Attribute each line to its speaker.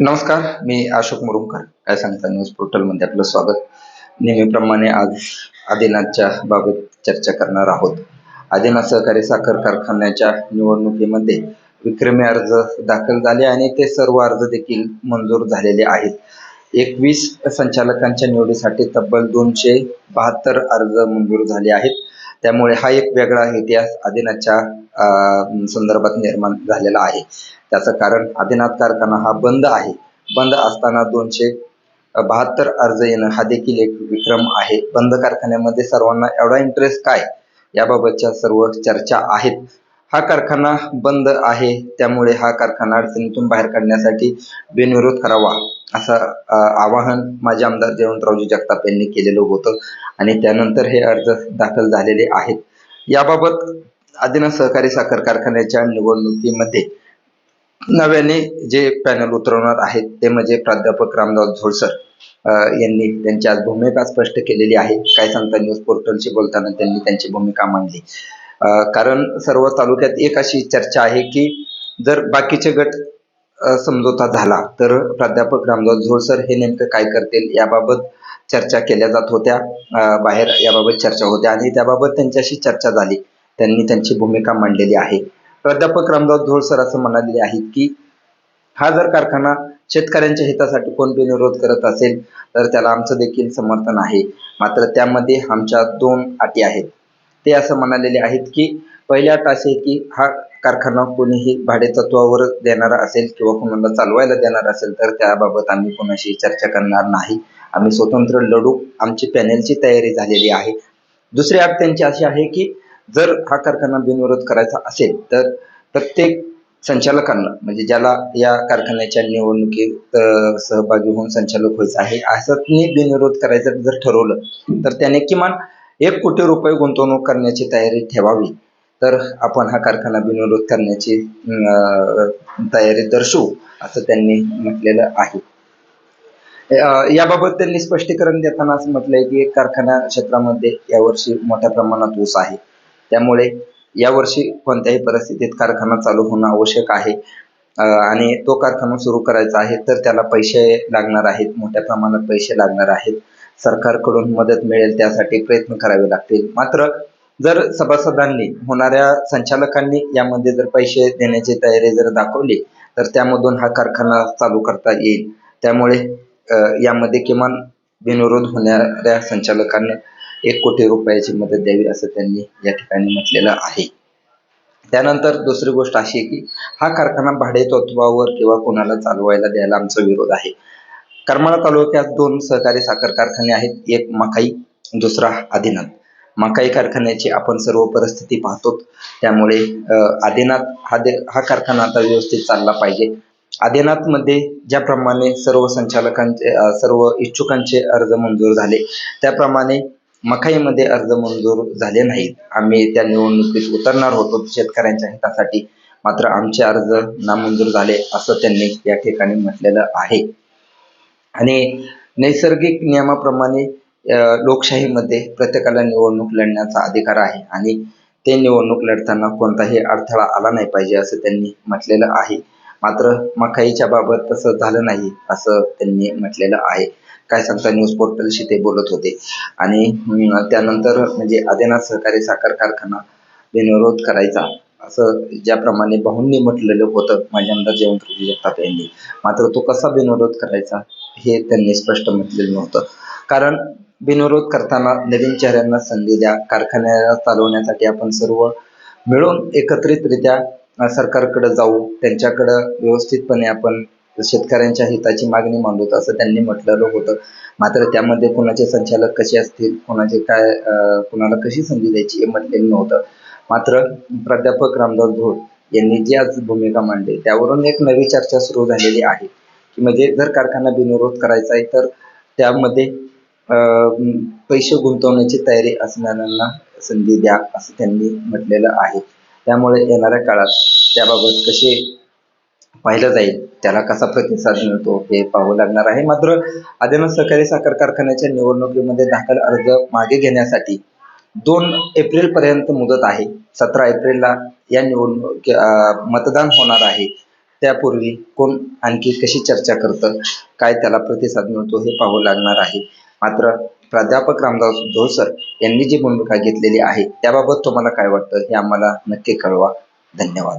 Speaker 1: नमस्कार मी अशोक मुरुमकर काय सांगता न्यूज पोर्टलमध्ये आपलं स्वागत. नेहमीप्रमाणे आज आदिनाथच्या बाबत चर्चा करणार आहोत. आदिनाथ सहकारी साखर कारखान्याच्या निवडणुकीमध्ये विक्रमी अर्ज दाखल झाले आणि ते सर्व अर्ज देखील मंजूर झालेले आहेत. एकवीस संचालकांच्या निवडीसाठी तब्बल दोनशे बहात्तर अर्ज मंजूर झाले आहेत. त्यामुळे हा एक वेगळा इतिहास आदिनाथच्या संदर्भात निर्माण झालेला आहे. त्याचं कारण आदिनाथ कारखाना हा बंद आहे. बंद असताना दोनशे बहात्तर अर्ज येणं हा देखील एक विक्रम आहे. बंद कारखान्यामध्ये सर्वांना एवढा इंटरेस्ट काय? याबाबतच्या सर्व चर्चा आहेत. हा कारखाना बंद आहे. त्यामुळे हा कारखाना अडचणीतून बाहेर काढण्यासाठी बिनविरोध करावा असं आवाहन माझे आमदार जयवंतरावजी जगताप यांनी केलेलं होतं. आणि त्यानंतर हे अर्ज दाखल झालेले आहेत. याबाबत आदिनाथ सहकारी साखर कारखान्याच्या निवडणुकीमध्ये नव्याने जे पॅनल उतरवणार आहेत ते म्हणजे प्राध्यापक रामदास झोळसर यांनी त्यांची आज भूमिका स्पष्ट केलेली आहे. काय सांगता न्यूज पोर्टलशी बोलताना त्यांनी त्यांची भूमिका मांडली. कारण सर्व तालुक्यात एक अशी चर्चा आहे की जर बाकीचे गट समझोता झाला तर प्राध्यापक रामदास झोळसर हे नेमकं काय करतील याबाबत चर्चा केल्या जात होत्या. बाहेर याबाबत चर्चा होत्या आणि त्याबाबत त्यांच्याशी चर्चा झाली. त्यांनी त्यांची भूमिका मांडलेली आहे. प्राध्यापक रामदास झोळसर असं म्हणालेले आहेत की हा जर कारखाना शेतकऱ्यांच्या हितासाठी कोणते विरोध करत असेल तर त्याला आमचं देखील समर्थन आहे. मात्र त्यामध्ये आमच्या दोन अटी आहेत. ते असं म्हणालेले आहेत की पहिल्या अट असे की हा कारखाना कोणीही भाडेतत्वावर देणारा असेल किंवा कोणाला चालवायला देणार असेल तर त्याबाबत आम्ही कोणाशी चर्चा करणार नाही. आम्ही स्वतंत्र लढू. आमची पॅनेलची तयारी झालेली आहे. दुसरी अट त्यांची अशी आहे की जर हा कारखाना बिनविरोध करायचा असेल तर प्रत्येक संचालकांना म्हणजे ज्याला या कारखान्याच्या निवडणुकीत सहभागी होऊन संचालक व्हायचं आहे असंच बिनविरोध करायचं जर ठरवलं तर त्याने किमान एक कोटी रुपये गुंतवणूक करण्याची तयारी ठेवावी. तर आपण हा कारखाना बिनविरोध करण्याची तयारी दर्शवू असं त्यांनी म्हटलेलं आहे. याबाबत त्यांनी स्पष्टीकरण देताना असं म्हटलंय की कारखाना क्षेत्रामध्ये यावर्षी मोठ्या प्रमाणात ऊस आहे. त्यामुळे यावर्षी कोणत्याही परिस्थितीत कारखाना चालू होणं आवश्यक आहे. आणि तो कारखाना सुरू करायचा आहे तर त्याला पैसे लागणार आहेत मोठ्या प्रमाणात पैसे लागणार आहेत. सरकारकडून मदत मिळेल त्यासाठी प्रयत्न करावे लागतील. मात्र जर सभासदांनी होणाऱ्या संचालकांनी यामध्ये जर पैसे देण्याची तयारी जर दाखवली तर त्यामधून हा कारखाना चालू करता येईल. त्यामुळे यामध्ये किमान बिनविरोध होणाऱ्या संचालकांना एक कोटी रुपयाची मदत द्यावी असं त्यांनी या ठिकाणी म्हटलेलं आहे. त्यानंतर दुसरी गोष्ट अशी आहे की हा कारखाना भाडेतत्वावर किंवा कोणाला चालवायला द्यायला आमचा विरोध आहे. करमाळा तालुक्यात दोन सहकारी साखर कारखाने आहेत एक मकाई दुसरा आदिनाथ. मकाई कारखान्याची आपण सर्व परिस्थिती पाहतो. त्यामुळे आदिनाथ हा दे हा कारखाना आता व्यवस्थित चालला पाहिजे. आदिनाथमध्ये ज्याप्रमाणे सर्व संचालकांचे सर्व इच्छुकांचे अर्ज मंजूर झाले त्याप्रमाणे मकाईमध्ये अर्ज मंजूर झाले नाहीत. आम्ही त्या निवडणुकीत उतरणार होतो शेतकऱ्यांच्या हितासाठी. मात्र आमचे अर्ज नामंजूर झाले असं त्यांनी या ठिकाणी म्हटलेलं आहे. आणि नैसर्गिक नियमाप्रमाणे लोकशाहीमध्ये प्रत्येकाला निवडणूक लढण्याचा अधिकार आहे. आणि ते निवडणूक लढताना कोणताही अडथळा आला नाही पाहिजे असं त्यांनी म्हटलेलं आहे. मात्र मकाईच्या बाबत तसं झालं नाही असं त्यांनी म्हटलेलं आहे. काय सांगता न्यूज पोर्टलशी ते बोलत होते. आणि त्यानंतर म्हणजे आदिनाथ सहकारी साखर कारखाना बिनविरोध करायचा. असं ज्याप्रमाणे भाऊंनी म्हटलेलं होतं माझ्या आमदार जयवंत जगताप यांनी. मात्र तो कसा बिनविरोध करायचा हे त्यांनी स्पष्ट म्हटलेलं नव्हतं. कारण बिनविरोध करताना नवीन चेहऱ्यांना संधी द्या. कारखान्याला चालवण्यासाठी आपण सर्व मिळून एकत्रितरित्या सरकारकडे जाऊ. त्यांच्याकडं व्यवस्थितपणे आपण शेतकऱ्यांच्या हिताची मागणी मांडूत असं त्यांनी म्हटलेलं होतं. मात्र त्यामध्ये कोणाचे संचालक कसे असतील कोणाचे काय कोणाला कशी संधी द्यायची हे म्हटलेलं नव्हतं. मात्र प्राध्यापक रामदास धोड यांनी जी आज भूमिका मांडली त्यावरून एक नवी चर्चा सुरू झालेली आहे. की म्हणजे जर कारखाना बिनविरोध करायचा आहे तर त्यामध्ये अं, पैसे गुंतवण्याची तयारी असणाऱ्यांना संधी द्या असं त्यांनी म्हटलेलं आहे. त्यामुळे येणाऱ्या काळात त्याबाबत कसे पाहिलं जाईल. त्याला कसा प्रतिसाद मिळतो हे पाहावं लागणार आहे. मात्र आदिनाथ सहकारी साखर कारखान्याच्या निवडणुकीमध्ये दाखल अर्ज मागे घेण्यासाठी दोन एप्रिल पर्यंत मुदत आहे. सतरा एप्रिलला या निवडणूक मतदान होणार आहे. त्यापूर्वी कोण आणखी कशी चर्चा करतं? काय त्याला प्रतिसाद मिळतो हे पाहावं लागणार आहे. मात्र प्राध्यापक रामदास धोसर यांनी जी भूमिका घेतलेली आहे त्याबाबत तुम्हाला काय वाटतं हे आम्हाला नक्की कळवा. धन्यवाद.